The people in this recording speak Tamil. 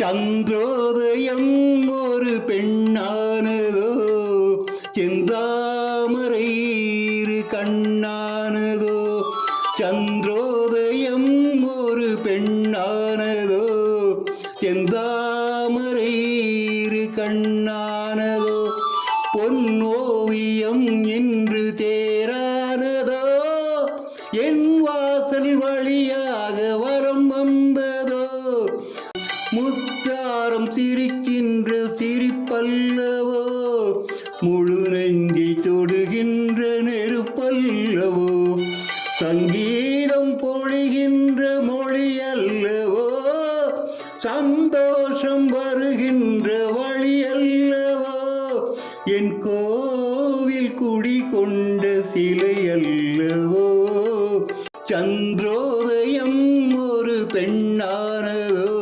சந்திரோதயம் ஒரு பெண்ணானதோ செந்தாமரை கண்ணானதோ சந்திரோதயம் ஒரு பெண்ணானதோ செந்தாமரை இரு கண்ணானதோ பொன்னோவியம் இன்று தேரானதோ என் வாசல் வழியாக முத்தாரம் சிரிக்கின்ற சிரிப்பல்லவோ முழு நெஞ்சை தொடுகின்ற நெருப்பல்லவோ சங்கீதம் பொழிகின்ற மொழி அல்லவோ சந்தோஷம் வருகின்ற வழி அல்லவோ என் கோவில் குடி கொண்ட சிலை அல்லவோ சந்திரோதயம் பெண்ணானதோ?